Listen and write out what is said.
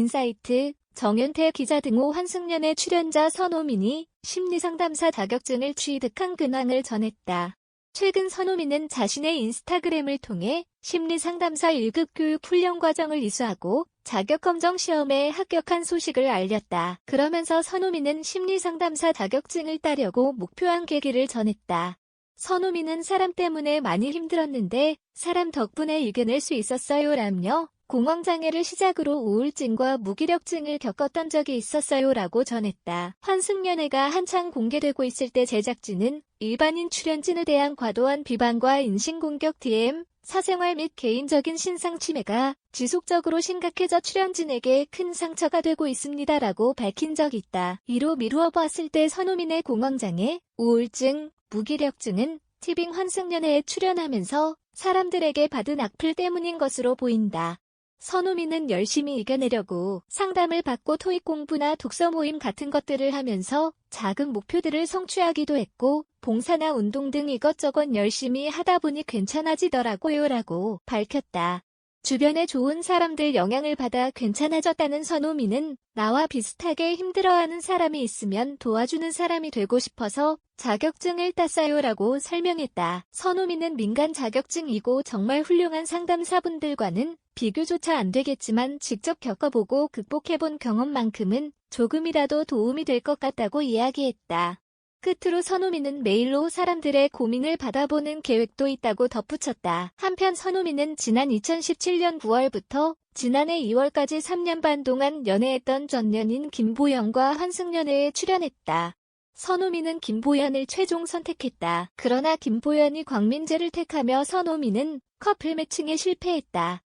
인사이트, 정윤태 기자 등호 환승연의 출연자 선호민이 심리상담사 자격증을 취득한 근황을 전했다. 최근 선호민은 자신의 인스타그램을 통해 심리상담사 1급 교육 훈련 과정을 이수하고 자격검정 시험에 합격한 소식을 알렸다. 그러면서 선호민은 심리상담사 자격증을 따려고 목표한 계기를 전했다. 선호민은 사람 때문에 많이 힘들었는데 사람 덕분에 이겨낼 수 있었어요 라며 공황장애를 시작으로 우울증과 무기력증을 겪었던 적이 있었어요 라고 전했다. 환승연애가 한창 공개되고 있을 때 제작진은 일반인 출연진에 대한 과도한 비방과 인신공격 DM, 사생활 및 개인적인 신상 침해가 지속적으로 심각해져 출연진에게 큰 상처가 되고 있습니다라고 밝힌 적이 있다. 이로 미루어 봤을 때 선호민의 공황장애, 우울증, 무기력증은 티빙 환승연애에 출연하면서 사람들에게 받은 악플 때문인 것으로 보인다. 선우미는 열심히 이겨내려고 상담을 받고 토익 공부나 독서 모임 같은 것들을 하면서 작은 목표들을 성취하기도 했고 봉사나 운동 등 이것저것 열심히 하다 보니 괜찮아지더라고요 라고 밝혔다. 주변에 좋은 사람들 영향을 받아 괜찮아졌다는 선우미는 나와 비슷하게 힘들어하는 사람이 있으면 도와주는 사람이 되고 싶어서 자격증을 땄어요 라고 설명했다. 선우미는 민간 자격증이고 정말 훌륭한 상담사분들과는 비교조차 안 되겠지만 직접 겪어보고 극복해본 경험만큼은 조금이라도 도움이 될 것 같다고 이야기했다. 끝으로 선우미는 메일로 사람들의 고민을 받아보는 계획도 있다고 덧붙였다. 한편 선우미는 지난 2017년 9월부터 지난해 2월까지 3년 반 동안 연애했던 전 연인 김보연과 환승연애에 출연했다. 선우미는 김보연을 최종 선택했다. 그러나 김보연이 광민재를 택하며 선우미는 커플 매칭에 실패했다.